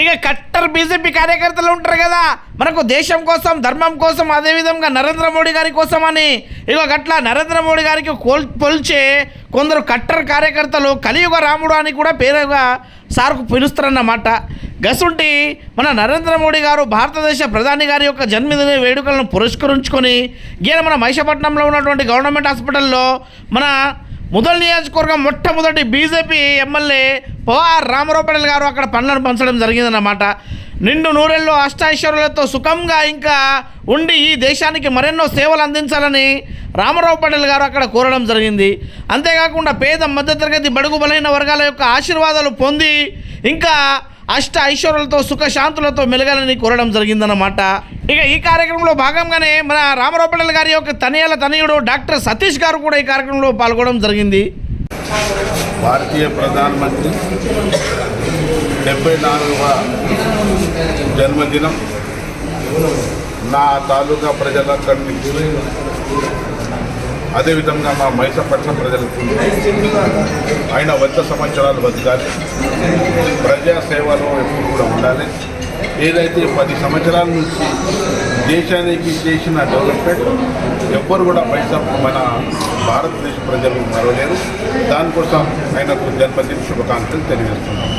ఇక cutter BJP కార్యకర్తలు ఉంటారు కదా. మనకు దేశం కోసం ధర్మం కోసం అదేవిధంగా నరేంద్ర మోడీ గారి కోసం అని. ఇక గట్ల నరేంద్ర మోడీ గారికి కోల్ పోల్చే కొందరు కట్టర్ కార్యకర్తలు కలియుగ రాముడు అని కూడా పేరుగా సార్కు పిలుస్తారన్నమాట గసుంటి మన నరేంద్ర మోడీ గారు భారతదేశ ప్రధాని గారి యొక్క జన్మదిన వేడుకలను పురస్కరించుకొని గీన మన మహిషపట్నంలో ఉన్నటువంటి గవర్నమెంట్ హాస్పిటల్లో మన ముదల్ నియోజకవర్గం మొట్టమొదటి బీజేపీ ఎమ్మెల్యే పవార్ రామారావు గారు అక్కడ పనులను పంచడం జరిగిందన్నమాట. నిండు నూరెళ్ళు అష్టాశ్వరులతో సుఖంగా ఇంకా ఉండి ఈ దేశానికి మరెన్నో సేవలు అందించాలని రామారావు పటేల్ గారు అక్కడ కోరడం జరిగింది. అంతేకాకుండా పేద మధ్యతరగతి బడుగు బలైన వర్గాల యొక్క ఆశీర్వాదాలు పొంది ఇంకా అష్ట ఐశ్వర్యాలతో సుఖశాంతులతో మెలగాలని కోరడం జరిగిందన్నమాట. ఇక ఈ కార్యక్రమంలో భాగంగానే మన రామారావు గారి యొక్క తనయాల తనయుడు డాక్టర్ సతీష్ గారు కూడా ఈ కార్యక్రమంలో పాల్గొనడం జరిగింది. భారతీయ ప్రధానమంత్రి డెబ్బై నాలుగవ జన్మదినం నా తాలూకా ప్రజలందరినీ అదేవిధంగా మా మైసపట్నం ప్రజలకు ఆయన వంద సంవత్సరాలు బతకాలి. ప్రజాసేవలో ఎప్పుడు కూడా ఉండాలి. ఏదైతే పది సంవత్సరాల నుంచి దేశానికి చేసిన డెవలప్మెంట్ ఎవ్వరు కూడా పైసా మన భారతదేశ ప్రజలు మరవలేరు. దానికోసం ఆయనకు జన్మదిన శుభాకాంక్షలు తెలియజేస్తున్నాం.